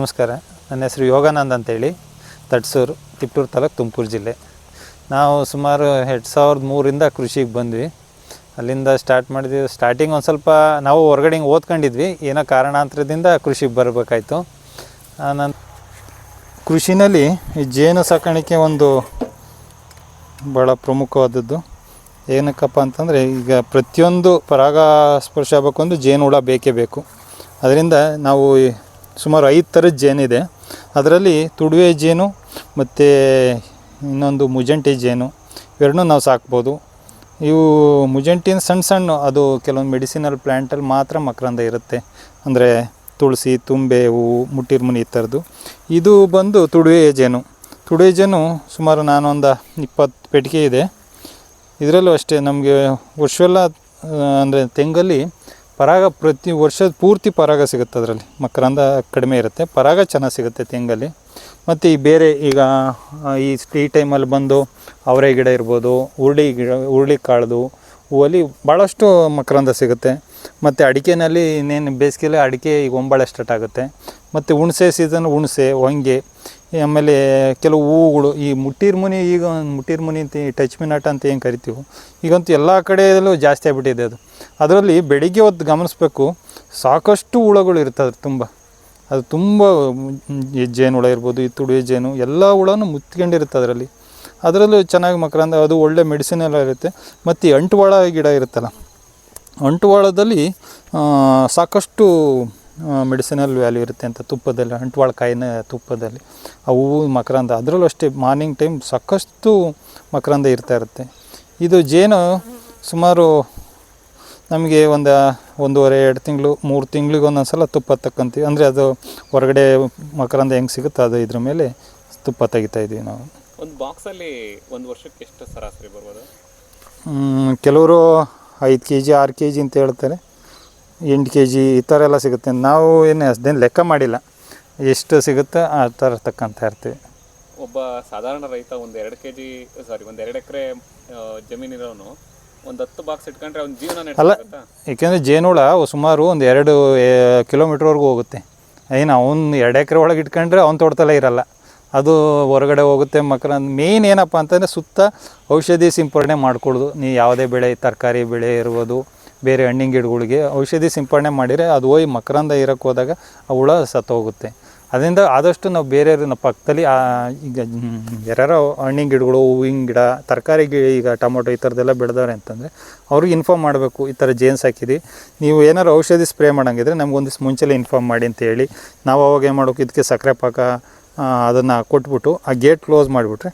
ನಮಸ್ಕಾರ. ನನ್ನ ಹೆಸರು ಯೋಗಾನಂದ್ ಅಂತೇಳಿ. ತಟ್ಸೂರು, ತಿಪ್ಟೂರು ತಾಲೂಕು ತುಮಕೂರು ಜಿಲ್ಲೆ. ನಾವು ಸುಮಾರು ಎರಡು ಸಾವಿರದ ಮೂರಿಂದ ಕೃಷಿಗೆ ಬಂದ್ವಿ. ಅಲ್ಲಿಂದ ಸ್ಟಾರ್ಟ್ ಮಾಡಿದ್ವಿ. ಸ್ಟಾರ್ಟಿಂಗ್ ಒಂದು ಸ್ವಲ್ಪ ನಾವು ಹೊರಗಡೆ ಹಿಂಗೆ ಓದ್ಕೊಂಡಿದ್ವಿ. ಏನೋ ಕಾರಣಾಂತರದಿಂದ ಕೃಷಿಗೆ ಬರಬೇಕಾಯ್ತು. ನಾನು ಕೃಷಿನಲ್ಲಿ ಈ ಜೇನು ಸಾಕಾಣಿಕೆ ಒಂದು ಭಾಳ ಪ್ರಮುಖವಾದದ್ದು. ಏನಕ್ಕಪ್ಪ ಅಂತಂದರೆ ಈಗ ಪ್ರತಿಯೊಂದು ಪರಾಗಸ್ಪರ್ಶ ಅಂದರೆ ಜೇನು ಹುಳ ಬೇಕೇ ಬೇಕು. ಅದರಿಂದ ನಾವು ಸುಮಾರು ಐದು ಥರದ ಜೇನಿದೆ ಅದರಲ್ಲಿ ತುಡುವೆ ಜೇನು ಮತ್ತು ಇನ್ನೊಂದು ಮುಜಂಟಿ ಜೇನು ಎರಡನ್ನೂ ನಾವು ಸಾಕ್ಬೋದು. ಇವು ಮುಜಂಟಿನ ಸಣ್ಣ ಸಣ್ಣ, ಅದು ಕೆಲವೊಂದು ಮೆಡಿಸಿನಲ್ ಪ್ಲ್ಯಾಂಟಲ್ಲಿ ಮಾತ್ರ ಮಕರಂದ ಇರುತ್ತೆ. ಅಂದರೆ ತುಳಸಿ, ತುಂಬೆ ಹೂವು ಮುಟ್ಟಿರ್ಮುನಿ ಈ ಥರದ್ದು ಇದು ಬಂದು ತುಡುವೆ ಜೇನು. ತುಡುವೆ ಜೇನು ಸುಮಾರು ನಾನೊಂದು ಇಪ್ಪತ್ತು ಪೆಟ್ಟಿಗೆ ಇದೆ. ಇದರಲ್ಲೂ ಅಷ್ಟೇ ನಮಗೆ ವರ್ಷವೆಲ್ಲ ಅಂದರೆ ತೆಂಗಲ್ಲಿ ಪರಾಗ ಪ್ರತಿ ವರ್ಷದ ಪೂರ್ತಿ ಪರಾಗ ಸಿಗುತ್ತೆ ಅದರಲ್ಲಿ. ಮಕರಂದ ಕಡಿಮೆ ಇರುತ್ತೆ. ಪರಾಗ ಚೆನ್ನಾಗಿ ಸಿಗುತ್ತೆ ತೆಂಗಲ್ಲಿ. ಮತ್ತು ಈ ಬೇರೆ ಈಗ ಈ ಈ ಟೈಮಲ್ಲಿ ಬಂದು ಅವರೆ ಗಿಡ ಇರ್ಬೋದು, ಹುರುಳಿ ಗಿಡ, ಹುರುಳಿ ಕಾಳ್ದು, ಹೂವಲ್ಲಿ ಭಾಳಷ್ಟು ಮಕರಂದ ಸಿಗುತ್ತೆ. ಮತ್ತು ಅಡಿಕೆನಲ್ಲಿ ಇನ್ನೇನು ಬೇಸಿಗೆಯಲ್ಲಿ ಅಡಿಕೆ ಈಗ ಒಂಬಾಳೆ ಸ್ಟಾರ್ಟ್ ಆಗುತ್ತೆ. ಮತ್ತು ಹುಣಸೆ ಸೀಸನ್ ಹುಣಸೆ ಹೊಂಗೆ ಆಮೇಲೆ ಕೆಲವು ಹೂವುಗಳು, ಈ ಮುಟ್ಟಿರ್ಮುನಿ ಈಗ ಮುಟ್ಟಿರ್ಮುನಿ ಅಂತ ಟಚ್ ಮಿನಾಟ ಅಂತ ಏನು ಕರಿತೀವಿ, ಈಗಂತೂ ಎಲ್ಲ ಕಡೆಯಲ್ಲೂ ಜಾಸ್ತಿ ಆಗಿಬಿಟ್ಟಿದೆ ಅದು. ಅದರಲ್ಲಿ ಬೆಳಿಗ್ಗೆ ಹೊತ್ತು ಗಮನಿಸ್ಬೇಕು, ಸಾಕಷ್ಟು ಹುಳಗಳು ಇರ್ತದೆ ತುಂಬ. ಅದು ತುಂಬ ಜೇನು ಹುಳ ಇರ್ಬೋದು, ಈ ತುಡುವೆ ಜೇನು ಎಲ್ಲ ಹುಳನೂ ಮುತ್ಕೊಂಡಿರುತ್ತೆ ಅದರಲ್ಲಿ. ಅದರಲ್ಲೂ ಚೆನ್ನಾಗಿ ಮಕರಂದ, ಅದು ಒಳ್ಳೆ ಮೆಡಿಸಿನ್ ಎಲ್ಲ ಇರುತ್ತೆ. ಮತ್ತು ಅಂಟುವಾಳ ಗಿಡ ಇರುತ್ತಲ್ಲ, ಅಂಟುವಾಳದಲ್ಲಿ ಸಾಕಷ್ಟು ಮೆಡಿಸಿನಲ್ ವ್ಯಾಲ್ಯೂ ಇರುತ್ತೆ ಅಂತ ತುಪ್ಪದಲ್ಲಿ ಅಂಟುವಾಳ ಕಾಯಿನ ತುಪ್ಪದಲ್ಲಿ. ಆ ಹೂವು ಮಕರಂದ. ಅದರಲ್ಲೂ ಅಷ್ಟೇ ಮಾರ್ನಿಂಗ್ ಟೈಮ್ ಸಾಕಷ್ಟು ಮಕರಂದ ಇರ್ತಾ ಇರುತ್ತೆ. ಇದು ಜೇನು ಸುಮಾರು ನಮಗೆ ಒಂದು ಒಂದೂವರೆ ಎರಡು ತಿಂಗಳು ಮೂರು ತಿಂಗಳಿಗೆ ಒಂದೊಂದು ಸಲ ತುಪ್ಪ ತಕ್ಕಂತೀವಿ. ಅಂದರೆ ಅದು ಹೊರಗಡೆ ಮಕರಂದ ಹೆಂಗೆ ಸಿಗುತ್ತೋ ಅದು ಇದ್ರ ಮೇಲೆ ತುಪ್ಪ ತೆಗಿತಾ ಇದ್ದೀವಿ ನಾವು. ಒಂದು ಬಾಕ್ಸಲ್ಲಿ ಒಂದು ವರ್ಷಕ್ಕೆ ಎಷ್ಟು ಸರಾಸರಿ ಬರ್ಬೋದು? ಕೆಲವರು ಐದು ಕೆ ಜಿ ಆರು ಕೆ ಜಿ ಅಂತ ಹೇಳ್ತಾರೆ. ಎಂಟು ಕೆ ಜಿ ಈ ಥರ ಎಲ್ಲ ಸಿಗುತ್ತೆ. ನಾವು ಏನು ಅಷ್ಟೇನು ಲೆಕ್ಕ ಮಾಡಿಲ್ಲ. ಎಷ್ಟು ಸಿಗುತ್ತೆ ಆ ಥರ ತಕ್ಕಂತ ಇರ್ತೀವಿ ಒಬ್ಬ ಸಾಧಾರಣ ರೈತ ಒಂದು ಎರಡು ಕೆ ಜಿ ಸಾರಿ ಒಂದು ಎರಡು ಎಕರೆ ಜಮೀನಿರೋನು ಒಂದು ಹತ್ತು ಬಾಕ್ಸ್ ಇಟ್ಕೊಂಡ್ರೆ ಅವ್ನ ಜೀವನ ಅಲ್ಲ ಏಕೆಂದರೆ ಜೇನುಳ ಸುಮಾರು ಒಂದು ಎರಡು ಕಿಲೋಮೀಟ್ರ್ವರೆಗೂ ಹೋಗುತ್ತೆ. ಏನು ಅವ್ನು ಎರಡು ಎಕರೆ ಒಳಗೆ ಇಟ್ಕೊಂಡ್ರೆ ಅವ್ನ ತೋಟದಲ್ಲೇ ಇರಲ್ಲ. ಅದು ಹೊರಗಡೆ ಹೋಗುತ್ತೆ ಮಕ್ಕಳ ಮೇಯ್ನ್ ಏನಪ್ಪ ಅಂತಂದರೆ ಸುತ್ತ ಔಷಧಿ ಸಿಂಪರಣೆ ಮಾಡಿಕೊಡೋದು. ನೀವು ಯಾವುದೇ ಬೆಳೆ ತರಕಾರಿ ಬೆಳೆ ಇರ್ಬೋದು ಬೇರೆ ಹಣ್ಣಿನ ಗಿಡಗಳಿಗೆ ಔಷಧಿ ಸಿಂಪಡಣೆ ಮಾಡಿದರೆ ಅದು ಹೋಗಿ ಮಕರಂದ ಇರೋಕ್ಕೆ ಹೋದಾಗ ಆ ಹುಳ ಸತ್ತೋಗುತ್ತೆ. ಅದರಿಂದ ಆದಷ್ಟು ನಾವು ಬೇರೆ ಪಕ್ಕದಲ್ಲಿ ಈಗ ಯಾರ್ಯಾರೋ ಹಣ್ಣಿನ ಗಿಡಗಳು, ಹೂವಿನ ಗಿಡ, ತರಕಾರಿ ಗಿ, ಈಗ ಟೊಮೊಟೊ ಈ ಥರದ್ದೆಲ್ಲ ಬೆಳೆದವ್ರೆ ಅಂತಂದರೆ ಅವ್ರಿಗೆ ಇನ್ಫಾರ್ಮ್ ಮಾಡಬೇಕು, ಈ ಥರ ಜೇನ್ಸ್ ಹಾಕಿದ್ವಿ ನೀವು ಏನಾರು ಔಷಧಿ ಸ್ಪ್ರೇ ಮಾಡೋಂಗಿದ್ರೆ ನಮ್ಗೆ ಒಂದಿವ್ಸ ಮುಂಚೆಲೆ ಇನ್ಫಾರ್ಮ್ ಮಾಡಿ ಅಂತ ಹೇಳಿ, ನಾವು ಅವಾಗ ಏನು ಮಾಡಬೇಕು, ಇದಕ್ಕೆ ಸಕ್ಕರೆ ಪಾಕ ಅದನ್ನು ಕೊಟ್ಬಿಟ್ಟು ಆ ಗೇಟ್ ಕ್ಲೋಸ್ ಮಾಡಿಬಿಟ್ರೆ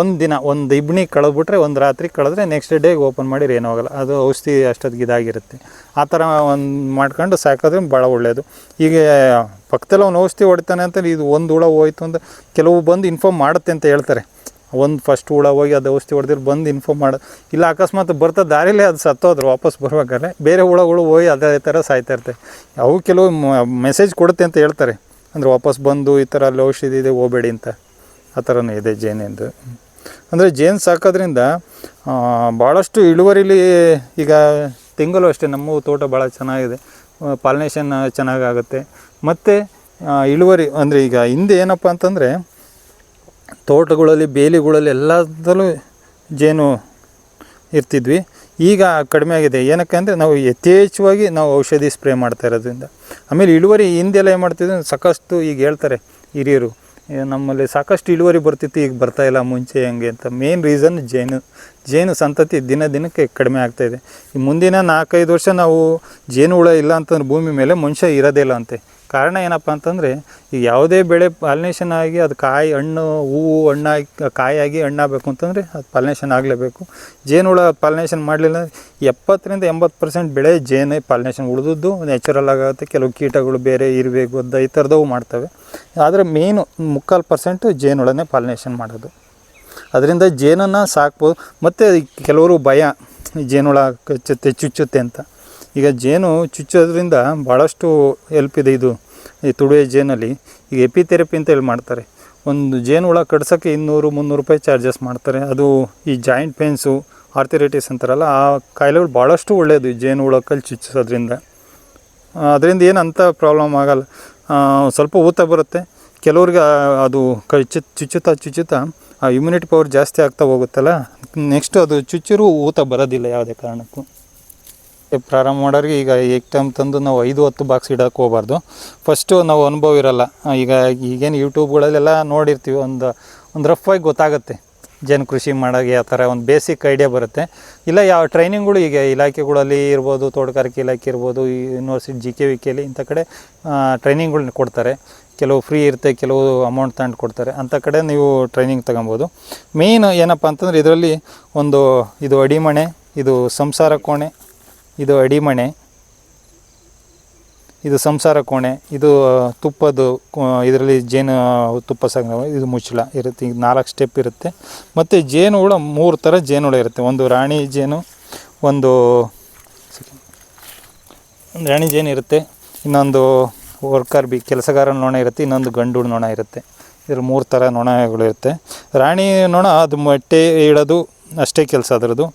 ಒಂದು ದಿನ, ಒಂದು ಇಬ್ನಿ ಕಳೆದ್ಬಿಟ್ರೆ, ಒಂದು ರಾತ್ರಿ ಕಳೆದ್ರೆ ನೆಕ್ಸ್ಟ್ ಡೇಗೆ ಓಪನ್ ಮಾಡಿದ್ರೆ ಏನೂ ಆಗಲ್ಲ ಅದು ಔಷಧಿ ಅಷ್ಟೊತ್ತಿಗೆ ಇದಾಗಿರುತ್ತೆ. ಆ ಥರ ಒಂದು ಮಾಡ್ಕೊಂಡು ಸಾಕೋದ್ರೆ ಭಾಳ ಒಳ್ಳೆಯದು ಈಗ ಪಕ್ಕದಲ್ಲಿ ಅವ್ನು ಔಷಧಿ ಹೊಡಿತಾನೆ ಅಂತ ಇದು ಒಂದು ಹುಳ ಹೋಯ್ತು ಅಂತ ಕೆಲವು ಬಂದು ಇನ್ಫಾರ್ಮ್ ಮಾಡುತ್ತೆ ಅಂತ ಹೇಳ್ತಾರೆ. ಒಂದು ಫಸ್ಟ್ ಹುಳ ಹೋಗಿ ಅದು ಔಷಧಿ ಹೊಡೆದಿರು ಬಂದು ಇನ್ಫಾರ್ಮ್ ಮಾಡ. ಇಲ್ಲ, ಅಕಸ್ಮಾತ್ ಬರ್ತಾ ದಾರಿಲೇ ಅದು ಸತ್ತೋದ್ರು ವಾಪಸ್ ಬರ್ಬೇಕಾದ್ರೆ ಬೇರೆ ಹುಳಗಳು ಹೋಗಿ ಅದೇ ಥರ ಸಾಯ್ತಾ ಇರ್ತವೆ ಅವು ಕೆಲವು ಮೆಸೇಜ್ ಕೊಡುತ್ತೆ ಅಂತ ಹೇಳ್ತಾರೆ. ಅಂದರೆ ವಾಪಸ್ ಬಂದು ಈ ಥರ ಅಲ್ಲಿ ಔಷಧಿ ಇದೆ, ಹೋಗಬೇಡಿ ಅಂತ ಆ ಥರನೂ ಇದೆ ಜೇನಿಂದು ಅಂದರೆ ಜೇನು ಸಾಕೋದ್ರಿಂದ ಭಾಳಷ್ಟು ಇಳುವರಿಲಿ ಈಗ ತೆಂಗಲು ಅಷ್ಟೇ, ನಮ್ಮ ತೋಟ ಭಾಳ ಚೆನ್ನಾಗಿದೆ. ಪಾಲಿನೇಷನ್ ಚೆನ್ನಾಗಾಗುತ್ತೆ. ಮತ್ತು ಇಳುವರಿ, ಅಂದರೆ ಈಗ ಹಿಂದೆ ಏನಪ್ಪ ಅಂತಂದರೆ, ತೋಟಗಳಲ್ಲಿ, ಬೇಲಿಗಳಲ್ಲಿ ಎಲ್ಲದರಲ್ಲೂ ಜೇನು ಇರ್ತಿದ್ವಿ. ಈಗ ಕಡಿಮೆ ಆಗಿದೆ. ಏನಕ್ಕೆ ಅಂದರೆ ನಾವು ಯಥೇಚ್ಛವಾಗಿ ನಾವು ಔಷಧಿ ಸ್ಪ್ರೇ ಮಾಡ್ತಾ ಇರೋದ್ರಿಂದ. ಆಮೇಲೆ ಇಳುವರಿ ಹಿಂದೆಲ್ಲ ಏನು ಮಾಡ್ತಿದ್ವಿ ಸಾಕಷ್ಟು ಈಗ ಹೇಳ್ತಾರೆ ಹಿರಿಯರು ನಮ್ಮಲ್ಲಿ ಸಾಕಷ್ಟು ಇಳುವರಿ ಬರ್ತಿತ್ತು, ಈಗ ಬರ್ತಾ ಇಲ್ಲ, ಮುಂಚೆ ಹೆಂಗೆ? ಅಂತ. ಮೇನ್ ರೀಸನ್ ಜೇನು ಜೇನು ಸಂತತಿ ದಿನ ದಿನಕ್ಕೆ ಕಡಿಮೆ ಆಗ್ತಾಯಿದೆ ಮುಂದಿನ ನಾಲ್ಕೈದು ವರ್ಷ ನಾವು ಜೇನು ಹುಳ ಇಲ್ಲ ಅಂತಂದ್ರೆ ಭೂಮಿ ಮೇಲೆ ಮನುಷ್ಯ ಇರೋದೇ ಇಲ್ಲ ಅಂತೆ. ಕಾರಣ ಏನಪ್ಪ ಅಂತಂದರೆ ಈಗ ಯಾವುದೇ ಬೆಳೆ ಪಾಲಿನೇಷನ್ ಆಗಿ ಅದು ಕಾಯಿ ಹಣ್ಣು, ಹೂವು ಹಣ್ಣಾಗಿ ಕಾಯಾಗಿ ಹಣ್ಣಾಗಬೇಕು ಅಂತಂದರೆ ಅದು ಪಾಲಿನೇಷನ್ ಆಗಲೇಬೇಕು. ಜೇನುಹುಳ ಪಾಲಿನೇಷನ್ ಮಾಡಲಿಲ್ಲ ಎಪ್ಪತ್ತರಿಂದ ಎಂಬತ್ತು ಪರ್ಸೆಂಟ್ ಬೆಳೆ ಜೇನೇ ಪಾಲಿನೇಷನ್ ಉಳಿದದ್ದು ನ್ಯಾಚುರಲ್ ಆಗುತ್ತೆ, ಕೆಲವು ಕೀಟಗಳು ಬೇರೆ ಇರುವೆ ಗೊದ್ದ ಈ ಥರದವು ಮಾಡ್ತವೆ. ಆದರೆ ಮೇಯ್ನು ಮುಕ್ಕಾಲು ಪರ್ಸೆಂಟು ಜೇನುಳನೇ ಪಾಲಿನೇಷನ್ ಮಾಡೋದು. ಅದರಿಂದ ಜೇನನ್ನು ಸಾಕ್ಬೋದು. ಮತ್ತು ಕೆಲವರು ಭಯ ಜೇನು ಜೇನುಹುಳ ಕಚ್ಚುತ್ತೆ ಚುಚ್ಚುತ್ತೆ ಅಂತ. ಈಗ ಜೇನು ಚುಚ್ಚೋದ್ರಿಂದ ಭಾಳಷ್ಟು ಹೆಲ್ಪ್ ಇದೆ ಇದು, ಈ ತುಡುವೆ ಜೇನಲ್ಲಿ. ಈಗ ಎಪಿಥೆರಪಿ ಅಂತ ಹೇಳಿ ಮಾಡ್ತಾರೆ. ಒಂದು ಜೇನು ಹುಳ ಕಡ್ಸೋಕ್ಕೆ ಇನ್ನೂರು, ಮುನ್ನೂರು ರೂಪಾಯಿ ಚಾರ್ಜಸ್ ಮಾಡ್ತಾರೆ. ಅದು ಈ ಜಾಯಿಂಟ್ ಪೇನ್ಸು ಆರ್ಥಿರೈಟಿಸ್ ಅಂತಾರಲ್ಲ, ಆ ಕಾಯಿಲೆಗಳು ಭಾಳಷ್ಟು ಒಳ್ಳೆಯದು ಈ ಜೇನು ಹುಳ ಕಲ್ಲಿ ಚುಚ್ಚಿಸೋದ್ರಿಂದ. ಅದರಿಂದ ಏನು ಅಂಥ ಪ್ರಾಬ್ಲಮ್ ಆಗಲ್ಲ. ಸ್ವಲ್ಪ ಊತ ಬರುತ್ತೆ. ಕೆಲವ್ರಿಗೆ ಅದು ಕೈ ಚುಚ್, ಚುಚ್ಚುತ್ತಾ ಚುಚ್ಚುತ್ತಾ ಆ ಇಮ್ಯುನಿಟಿ ಪವರ್ ಜಾಸ್ತಿ ಆಗ್ತಾ ಹೋಗುತ್ತಲ್ಲ ನೆಕ್ಸ್ಟ್ ಅದು ಚುಚ್ಚಿರೂ ಊತ ಬರೋದಿಲ್ಲ ಯಾವುದೇ ಕಾರಣಕ್ಕೂ. ಪ್ರಾರಂಭ ಮಾಡೋರಿಗೆ ಈಗ ಏಕ್ ಟೈಮ್ ತಂದು ನಾವು ಐದು, ಹತ್ತು ಬಾಕ್ಸ್ ಇಡೋಕೆ ಹೋಗ್ಬಾರ್ದು. ಫಸ್ಟು ನಾವು ಅನುಭವ ಇರಲ್ಲ. ಈಗ ಈಗೇನು ಯೂಟ್ಯೂಬ್ಗಳಲ್ಲೆಲ್ಲ ನೋಡಿರ್ತೀವಿ. ಒಂದು ಒಂದು ರಫ್ ಆಗಿ ಗೊತ್ತಾಗುತ್ತೆ. ಜನ ಕೃಷಿ ಮಾಡೋಕ್ಕೆ ಯಾವ ಥರ ಒಂದು ಬೇಸಿಕ್ ಐಡಿಯಾ ಬರುತ್ತೆ. ಇಲ್ಲ, ಯಾವ ಟ್ರೈನಿಂಗ್ಗಳು ಈಗ ಇಲಾಖೆಗಳಲ್ಲಿ ಇರ್ಬೋದು, ತೋಟಗಾರಿಕೆ ಇಲಾಖೆ ಇರ್ಬೋದು ಯೂನಿವರ್ಸಿಟಿ ಜಿ ಕೆ ವಿ ಕೆಲಿ ಇಂಥ ಕಡೆ ಟ್ರೈನಿಂಗ್ಗಳನ್ನ ಕೊಡ್ತಾರೆ. ಕೆಲವು ಫ್ರೀ ಇರುತ್ತೆ, ಕೆಲವು ಅಮೌಂಟ್ ತಗೊಂಡು ಕೊಡ್ತಾರೆ. ಅಂಥ ಕಡೆ ನೀವು ಟ್ರೈನಿಂಗ್ ತಗೊಬೋದು. ಮೇಯ್ನ್ ಏನಪ್ಪ ಅಂತಂದ್ರೆ, ಇದರಲ್ಲಿ ಒಂದು ಇದು ಅಡಿಮಣೆ, ಇದು ಸಂಸಾರ ಕೋಣೆ ಇದು ಅಡಿಮಣೆ, ಇದು ಸಂಸಾರ ಕೋಣೆ, ಇದು ತುಪ್ಪದ್ದು ಇದರಲ್ಲಿ ಜೇನು ತುಪ್ಪ ಸಂಗ್ರಹ ಇದು ಮುಚ್ಚಳ ಇರುತ್ತೆ, ಈಗ ನಾಲ್ಕು ಸ್ಟೆಪ್ ಇರುತ್ತೆ. ಮತ್ತು ಜೇನು ಹುಳ ಮೂರು ಥರ ಜೇನು ಹುಳ ಇರುತ್ತೆ. ಒಂದು ರಾಣಿ ಜೇನು, ಒಂದು ರಾಣಿ ಜೇನು ಇರುತ್ತೆ, ಇನ್ನೊಂದು ವರ್ಕರ್ ಬಿ, ಕೆಲಸಗಾರ ನೊಣ ಇರುತ್ತೆ, ಇನ್ನೊಂದು ಗಂಡು ನೊಣ ಇರುತ್ತೆ. ಇದ್ರ ಮೂರು ಥರ ನೊಣಗಳು ಇರುತ್ತೆ. ರಾಣಿ ನೊಣ ಅದು ಮೊಟ್ಟೆ ಇಡೋದು ಅಷ್ಟೇ ಕೆಲಸ ಅದರದ್ದು.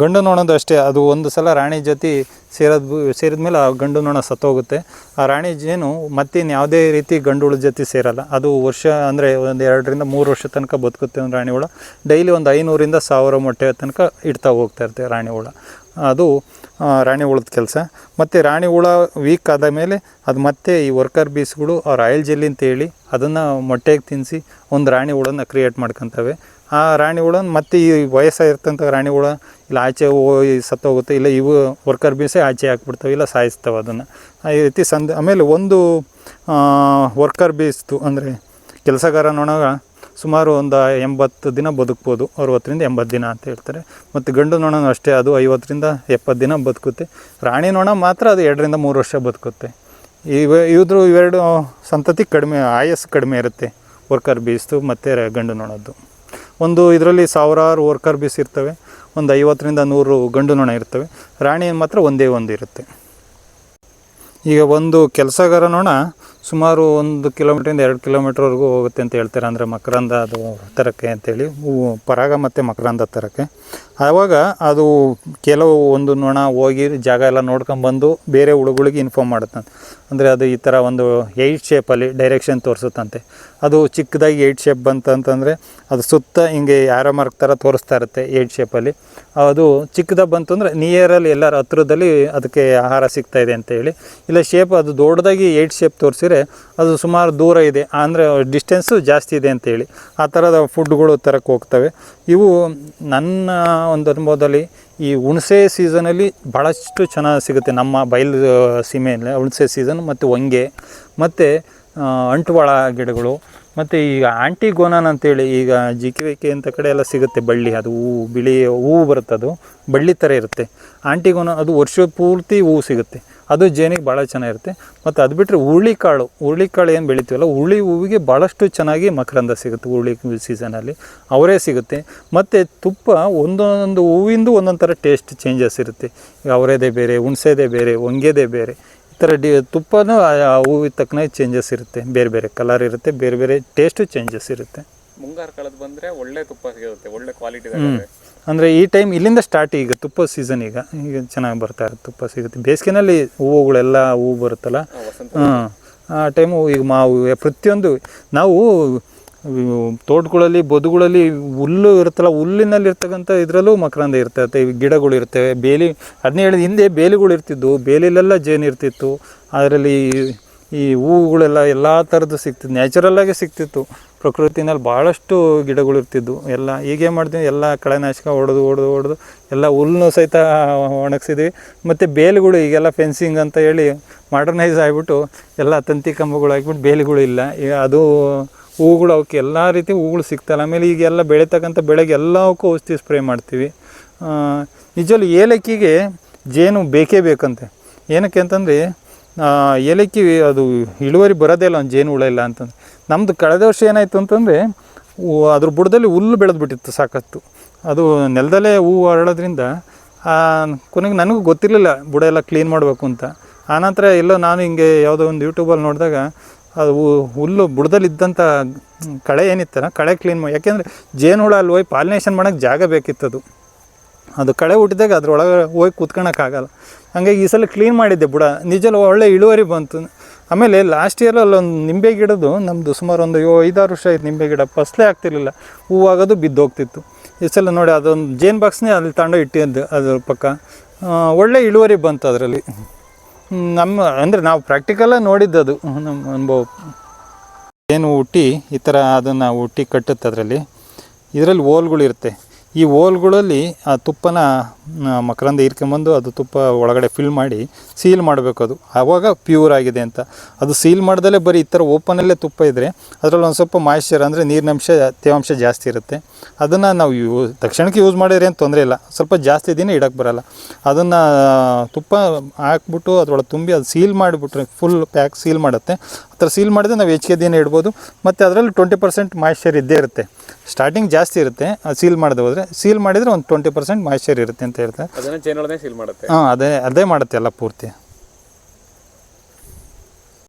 ಗಂಡು ನೊಣದು ಅಷ್ಟೇ, ಅದು ಒಂದು ಸಲ ರಾಣಿ ಜೊತೆ ಸೇರೋದು ಸೇರಿದ ಮೇಲೆ ಆ ಗಂಡು ನೊಣ ಸತ್ತೋಗುತ್ತೆ. ಆ ರಾಣಿ ಜೇನು ಮತ್ತಿನ್ನು ಯಾವುದೇ ರೀತಿ ಗಂಡು ಹುಳದ ಜೊತೆ ಸೇರಲ್ಲ. ಅದು ವರ್ಷ ಅಂದರೆ ಒಂದು ಎರಡರಿಂದ ಮೂರು ವರ್ಷ ತನಕ ಬದುಕುತ್ತೆ ಒಂದು ರಾಣಿ ಹುಳ. ಡೈಲಿ ಒಂದು ಐನೂರಿಂದ ಸಾವಿರ ಮೊಟ್ಟೆ ತನಕ ಇಡ್ತಾ ಹೋಗ್ತಾ ಇರುತ್ತೆ ರಾಣಿ ಹುಳ. ಅದು ರಾಣಿ ಹುಳದ ಕೆಲಸ. ಮತ್ತು ರಾಣಿ ಹುಳ ವೀಕ್ ಆದ ಮೇಲೆ ಅದು ಮತ್ತೆ ಈ ವರ್ಕರ್ ಬೀಸ್ಗಳು ಅವ್ರ ಆಯಿಲ್ ಜೆಲ್ಲಿ ಅಂತ ಹೇಳಿ ಅದನ್ನು ಮೊಟ್ಟೆಗೆ ತಿನ್ನಿಸಿ ಒಂದು ರಾಣಿ ಹುಳನ್ನು ಕ್ರಿಯೇಟ್ ಮಾಡ್ಕೊತವೆ. ಆ ರಾಣಿ ಹುಳ ಮತ್ತೆ ಈ ವಯಸ್ಸಾಗಿರ್ತಂಥ ಹುಳ, ಇಲ್ಲ ಆಚೆ ಹೋಗಿ ಸತ್ತೋಗುತ್ತೆ ಇಲ್ಲ ಇವು ವರ್ಕರ್ ಬೀಸೇ ಆಚೆ ಹಾಕ್ಬಿಡ್ತವೆ, ಇಲ್ಲ ಸಾಯಿಸ್ತವೆ ಅದನ್ನು. ಈ ರೀತಿ ಸಂದ, ಆಮೇಲೆ ಒಂದು ವರ್ಕರ್ ಬೀಸ್ತು ಅಂದರೆ ಕೆಲಸಗಾರ ನೊಣಗ ಸುಮಾರು ಒಂದು ಎಂಬತ್ತು ದಿನ ಬದುಕ್ಬೋದು, ಅರವತ್ತರಿಂದ ಎಂಬತ್ತು ದಿನ ಅಂತ ಹೇಳ್ತಾರೆ. ಮತ್ತು ಗಂಡು ನೊಣನೂ ಅಷ್ಟೇ, ಅದು ಐವತ್ತರಿಂದ ಎಪ್ಪತ್ತು ದಿನ ಬದುಕುತ್ತೆ. ರಾಣಿ ನೊಣ ಮಾತ್ರ ಅದು ಎರಡರಿಂದ ಮೂರು ವರ್ಷ ಬದುಕುತ್ತೆ. ಇವ ಇವ್ರು ಇವೆರಡು ಸಂತತಿ ಕಡಿಮೆ, ಆಯಸ್ಸು ಕಡಿಮೆ ಇರುತ್ತೆ, ವರ್ಕರ್ ಬೀಸ್ತು ಮತ್ತು ಗಂಡು ನೊಣದ್ದು ಒಂದು ಇದರಲ್ಲಿ ಸಾವಿರಾರು ವರ್ಕರ್ ಬೀಸ್ ಇರ್ತವೆ, ಒಂದು ಐವತ್ತರಿಂದ ನೂರು ಗಂಡು ನೊಣ ಇರ್ತವೆ, ರಾಣಿ ಮಾತ್ರ ಒಂದೇ ಒಂದು ಇರುತ್ತೆ. ಈಗ ಒಂದು ಕೆಲಸಗಾರ ನೊಣ ಸುಮಾರು ಒಂದು ಕಿಲೋಮೀಟ್ರಿಂದ ಎರಡು ಕಿಲೋಮೀಟ್ರ್ವರೆಗೂ ಹೋಗುತ್ತೆ ಅಂತ ಹೇಳ್ತಾರೆ. ಅಂದರೆ ಮಕರಂದ ಅದು ತರಕ್ಕೆ ಅಂತೇಳಿ ಪರಾಗ ಮತ್ತು ಮಕರಂದ ತರಕ್ಕೆ. ಆವಾಗ ಅದು ಕೆಲವು ಒಂದು ನೊಣ ಹೋಗಿ ಜಾಗ ಎಲ್ಲ ನೋಡ್ಕೊಂಬಂದು ಬೇರೆ ಹುಳುಗಳಿಗೆ ಇನ್ಫಾರ್ಮ್ ಮಾಡುತ್ತಂತೆ ಅಂದರೆ ಅದು ಈ ಥರ ಒಂದು ಏಯ್ಟ್ ಶೇಪಲ್ಲಿ ಡೈರೆಕ್ಷನ್ ತೋರಿಸುತ್ತಂತೆ. ಅದು ಚಿಕ್ಕದಾಗಿ ಏಯ್ಟ್ ಶೇಪ್ ಬಂತಂತಂದರೆ ಅದು ಸುತ್ತ ಹಿಂಗೆ ಯಾರೋ ಮಾರ್ಕ್ ಥರ ತೋರಿಸ್ತಾ ಇರುತ್ತೆ ಏಯ್ಟ್ ಶೇಪಲ್ಲಿ ಅದು ಚಿಕ್ಕದಾಗಿ ಬಂತು ಅಂದರೆ ನಿಯರಲ್ಲಿ ಎಲ್ಲರ ಹತ್ರದಲ್ಲಿ ಅದಕ್ಕೆ ಆಹಾರ ಸಿಗ್ತಾ ಇದೆ ಅಂತ ಹೇಳಿ. ಇಲ್ಲ ಶೇಪ್ ಅದು ದೊಡ್ಡದಾಗಿ ಏಯ್ಟ್ ಶೇಪ್ ತೋರಿಸಿದ್ರೆ ಅದು ಸುಮಾರು ದೂರ ಇದೆ. ಅಂದರೆ ಡಿಸ್ಟೆನ್ಸು ಜಾಸ್ತಿ ಇದೆ ಅಂತೇಳಿ ಆ ಥರದ ಫುಡ್ಗಳು ತರಕ್ಕೆ ಹೋಗ್ತವೆ. ಇವು ನನ್ನ ಒಂದು ಅನುಭವದಲ್ಲಿ ಈ ಹುಣಸೆ ಸೀಸನಲ್ಲಿ ಭಾಳಷ್ಟು ಚೆನ್ನಾಗಿ ಸಿಗುತ್ತೆ. ನಮ್ಮ ಬಯಲು ಸೀಮೆಯಲ್ಲಿ ಹುಣಸೆ ಸೀಸನ್ ಮತ್ತು ಹೊಂಗೆ, ಮತ್ತು ಅಂಟುವಾಳ ಗಿಡಗಳು ಮತ್ತು ಈಗ ಆಂಟಿಗೋನನ್ ಅಂತೇಳಿ ಈಗ ಜಿಕೆ ವಿಕೆ ಅಂತ ಕಡೆ ಎಲ್ಲ ಸಿಗುತ್ತೆ ಬಳ್ಳಿ, ಅದು ಹೂವು ಬಿಳಿ ಹೂವು ಬರುತ್ತೆ ಅದು, ಬಳ್ಳಿ ಥರ ಇರುತ್ತೆ. ಆಂಟಿಗೋನ ಅದು ವರ್ಷ ಪೂರ್ತಿ ಹೂವು ಸಿಗುತ್ತೆ. ಅದು ಜೇನಿಗೆ ಭಾಳ ಚೆನ್ನಾಗಿರುತ್ತೆ. ಮತ್ತು ಅದು ಬಿಟ್ಟರೆ ಹುರುಳಿಕಾಳು ಹುರುಳಿಕಾಳು ಏನು ಬೆಳಿತೀವಲ್ಲ, ಹುರುಳಿ ಹೂವಿಗೆ ಭಾಳಷ್ಟು ಚೆನ್ನಾಗಿ ಮಕರಂದ ಸಿಗುತ್ತೆ ಹುರುಳಿ ಸೀಸನಲ್ಲಿ ಅವರೇ ಸಿಗುತ್ತೆ. ಮತ್ತು ತುಪ್ಪ ಒಂದೊಂದು ಹೂವಿಂದು ಒಂದೊಂದು ಥರ ಟೇಸ್ಟ್ ಚೇಂಜಸ್ ಇರುತ್ತೆ. ಈಗ ಅವರೇದೇ ಬೇರೆ, ಹುಣಸೇದೇ ಬೇರೆ, ಹೊಂಗೆದೇ ಬೇರೆ. ಥರ ಡಿ ತುಪ್ಪನೂ ಆ- ಹೂವಿಗೆ ತಕ್ಕನಾಗಿ ಚೇಂಜಸ್ ಇರುತ್ತೆ. ಬೇರೆ ಬೇರೆ ಕಲರ್ ಇರುತ್ತೆ ಬೇರೆ ಬೇರೆ ಟೇಸ್ಟು ಚೇಂಜಸ್ ಇರುತ್ತೆ. ಮುಂಗಾರು ಕಳೆದು ಬಂದರೆ ಒಳ್ಳೆ ತುಪ್ಪ ಸಿಗುತ್ತೆ ಒಳ್ಳೆ ಕ್ವಾಲಿಟಿ ಅಂದರೆ ಈ ಟೈಮ್ ಇಲ್ಲಿಂದ ಸ್ಟಾರ್ಟ್ ಈಗ ತುಪ್ಪ ಸೀಸನ್ ಈಗ. ಈಗ ಚೆನ್ನಾಗಿ ಬರ್ತಾ ಇರುತ್ತೆ ತುಪ್ಪ ಸಿಗುತ್ತೆ. ಬೇಸಿಗೆನಲ್ಲಿ ಹೂವುಗಳೆಲ್ಲ ಹೂವು ಬರುತ್ತಲ್ಲ? ಹಾಂ ಆ ಟೈಮು ಈಗ ಮಾವು ಪ್ರತಿಯೊಂದು ನಾವು ತೋಟಗಳಲ್ಲಿ, ಬದುಗಳಲ್ಲಿ ಹುಲ್ಲು ಇರುತ್ತಲ್ಲ ಹುಲ್ಲಿನಲ್ಲಿ ಇರ್ತಕ್ಕಂಥ ಇದರಲ್ಲೂ ಮಕರಂದ ಇರ್ತೈತೆ ಗಿಡಗಳು ಇರ್ತವೆ. ಬೇಲಿ, ಅದನ್ನೇ ಹೇಳಿದ ಹಿಂದೆ ಬೇಲಿಗಳು ಇರ್ತಿದ್ವು ಬೇಲಿಲೆಲ್ಲ ಜೇನು ಇರ್ತಿತ್ತು. ಅದರಲ್ಲಿ ಈ ಹೂವುಗಳೆಲ್ಲ ಎಲ್ಲ ಥರದ್ದು ಸಿಗ್ತಿತ್ತು ನ್ಯಾಚುರಲ್ಲಾಗೆ ಸಿಗ್ತಿತ್ತು. ಪ್ರಕೃತಿನಲ್ಲಿ ಭಾಳಷ್ಟು ಗಿಡಗಳು ಇರ್ತಿದ್ವು. ಎಲ್ಲ ಈಗೇನು ಮಾಡ್ತೀವಿ, ಎಲ್ಲ ಕಳೆನಾಶಕ ಹೊಡೆದು ಹೊಡೆದು ಹೊಡೆದು, ಎಲ್ಲ ಹುಲ್ಲನ್ನು ಸಹಿತ ಒಣಗಿಸಿದ್ವಿ. ಮತ್ತು ಬೇಲುಗಳು ಈಗೆಲ್ಲ ಫೆನ್ಸಿಂಗ್ ಅಂತ ಹೇಳಿ ಮಾಡರ್ನೈಸ್ ಆಗಿಬಿಟ್ಟು ಎಲ್ಲ ತಂತಿ ಕಂಬಗಳು ಹಾಕಿಬಿಟ್ಟು ಬೇಲಿಗಳು ಇಲ್ಲ. ಈಗ ಅದು ಹೂವುಗಳು ಅವಕ್ಕೆ ಎಲ್ಲ ರೀತಿ ಹೂಗಳು ಸಿಗ್ತಲ್ಲ. ಆಮೇಲೆ ಈಗೆಲ್ಲ ಬೆಳೀತಕ್ಕಂಥ ಬೆಳೆಗೆ ಎಲ್ಲವಕ್ಕೂ ಔಷಧಿ ಸ್ಪ್ರೇ ಮಾಡ್ತೀವಿ. ನಿಜವಲ್ಲೂ ಏಲಕ್ಕಿಗೆ ಜೇನು ಬೇಕೇ ಬೇಕಂತೆ. ಏನಕ್ಕೆ ಅಂತಂದರೆ ಏಲಕ್ಕಿ ಅದು ಇಳುವರಿ ಬರೋದೇ ಇಲ್ಲ, ಒಂದು ಜೇನು ಹುಳ ಇಲ್ಲ ಅಂತಂದು ನಮ್ಮದು ಕಳೆದ ವರ್ಷ ಏನಾಯಿತು ಅಂತಂದರೆ ಅದ್ರ ಬುಡದಲ್ಲಿ ಹುಲ್ಲು ಬೆಳೆದ್ಬಿಟ್ಟಿತ್ತು ಸಾಕತ್ತು ಅದು ನೆಲದಲ್ಲೇ ಹೂವು ಹರಡೋದ್ರಿಂದ ಕೊನೆಗೆ ನನಗೂ ಗೊತ್ತಿರಲಿಲ್ಲ, ಬುಡ ಎಲ್ಲ ಕ್ಲೀನ್ ಮಾಡಬೇಕು ಅಂತ. ಆನಂತರ ಎಲ್ಲೋ ನಾನು ಹಿಂಗೆ ಯಾವುದೋ ಒಂದು ಯೂಟ್ಯೂಬಲ್ಲಿ ನೋಡಿದಾಗ ಅದು ಹುಲ್ಲು ಬುಡದಲ್ಲಿದ್ದಂಥ ಕಳೆ ಏನಿತ್ತಲ್ಲ, ಕಳೆ ಕ್ಲೀನ್ ಮಾಡಿ ಯಾಕೆಂದರೆ ಜೇನುಹುಳ ಅಲ್ಲಿ ಹೋಗಿ ಪಾಲಿನೇಷನ್ ಮಾಡೋಕ್ಕೆ ಜಾಗ ಬೇಕಿತ್ತದು. ಅದು ಕಳೆ ಹುಟ್ಟಿದಾಗ ಅದ್ರೊಳಗೆ ಹೋಗಿ ಕೂತ್ಕೊಳಕ್ಕಾಗಲ್ಲ ಹಂಗಾಗಿ ಈ ಸಲ ಕ್ಲೀನ್ ಮಾಡಿದ್ದೆ ಬುಡ ನಿಜಲ್ಲೂ ಒಳ್ಳೆ ಇಳುವರಿ ಬಂತು. ಆಮೇಲೆ ಲಾಸ್ಟ್ ಇಯರ್ ಅಲ್ಲೊಂದು ನಿಂಬೆ ಗಿಡದ್ದು ನಮ್ಮದು ಸುಮಾರು ಒಂದು ಯೋ, ಐದಾರು ವರ್ಷ ಆಯ್ತು ನಿಂಬೆ ಗಿಡ ಫಸ್ಲೇ ಆಗ್ತಿರ್ಲಿಲ್ಲ. ಹೂವಾಗೋದು ಬಿದ್ದೋಗ್ತಿತ್ತು. ಈ ಸಲ ನೋಡಿ ಅದೊಂದು ಜೇನ್ ಬಾಕ್ಸ್ನೇ ಅಲ್ಲಿ ತಗೊಂಡು ಇಟ್ಟಿದ್ದು ಅದ್ರ ಪಕ್ಕ. ಒಳ್ಳೆ ಇಳುವರಿ ಬಂತು ಅದರಲ್ಲಿ. ನಮ್ಮ, ಅಂದರೆ ನಾವು ಪ್ರಾಕ್ಟಿಕಲ್ಲ ನೋಡಿದ್ದದು. ನಮ್ಮ ಅನುಭವ. ಏನು ಹುಟ್ಟಿ ಈ ಥರ ಅದನ್ನು ಹುಟ್ಟಿ ಕಟ್ಟುತ್ತೆ ಅದರಲ್ಲಿ. ಇದರಲ್ಲಿ ಓಲ್ಗಳಿರುತ್ತೆ ಈ ಹೋಲ್ಗಳಲ್ಲಿ ಆ ತುಪ್ಪನ ಮಕರಂದ ಹೀರ್ಕೊಂಬಂದು ಅದು ತುಪ್ಪ ಒಳಗಡೆ ಫಿಲ್ ಮಾಡಿ ಸೀಲ್ ಮಾಡಬೇಕು ಅದು ಆವಾಗ ಪ್ಯೂರ್ ಆಗಿದೆ ಅಂತ. ಅದು ಸೀಲ್ ಮಾಡ್ದಲೇ ಬರೀ ಈ ಥರ ಓಪನಲ್ಲೇ ತುಪ್ಪ ಇದ್ದರೆ ಅದರಲ್ಲಿ ಒಂದು ಸ್ವಲ್ಪ ಮಾಯಿಶ್ಚರ್ ಅಂದರೆ ನೀರಿನಂಶ ತೇವಾಂಶ ಜಾಸ್ತಿ ಇರುತ್ತೆ. ಅದನ್ನು ನಾವು ಯೂ, ತಕ್ಷಣಕ್ಕೆ ಯೂಸ್ ಮಾಡಿದ್ರೆ ಏನು ತೊಂದರೆ ಇಲ್ಲ. ಸ್ವಲ್ಪ ಜಾಸ್ತಿ ದಿನ ಇಡೋಕ್ಕೆ ಬರೋಲ್ಲ. ಅದನ್ನು ತುಪ್ಪ ಹಾಕ್ಬಿಟ್ಟು ಅದರೊಳಗೆ ತುಂಬಿ ಅದು ಸೀಲ್ ಮಾಡಿಬಿಟ್ರೆ ಫುಲ್ ಪ್ಯಾಕ್ ಸೀಲ್ ಮಾಡುತ್ತೆ. ಥರ ಸೀಲ್ ಮಾಡಿದ್ರೆ ನಾವು ಹೆಚ್ಚಿಗೆ ದಿನ ಇಡ್ಬೋದು. ಮತ್ತು ಅದರಲ್ಲಿ ಟ್ವೆಂಟಿ ಪರ್ಸೆಂಟ್ ಮಾಯಿಶ್ಚರ್ ಇದ್ದೇ ಇರುತ್ತೆ. ಸ್ಟಾರ್ಟಿಂಗ್ ಜಾಸ್ತಿ ಇರುತ್ತೆ ಸೀಲ್ ಮಾಡದೆ ಹೋದರೆ. ಸೀಲ್ ಮಾಡಿದರೆ ಒಂದು ಟ್ವೆಂಟಿ ಪರ್ಸೆಂಟ್ ಮಾಯಿಶ್ಚರ್ ಇರುತ್ತೆ ಅಂತ ಹೇಳ್ತಾರೆ. ಸೀಲ್ ಮಾಡುತ್ತೆ. ಹಾಂ ಅದೇ ಅದೇ ಮಾಡುತ್ತೆ ಎಲ್ಲ ಪೂರ್ತಿ.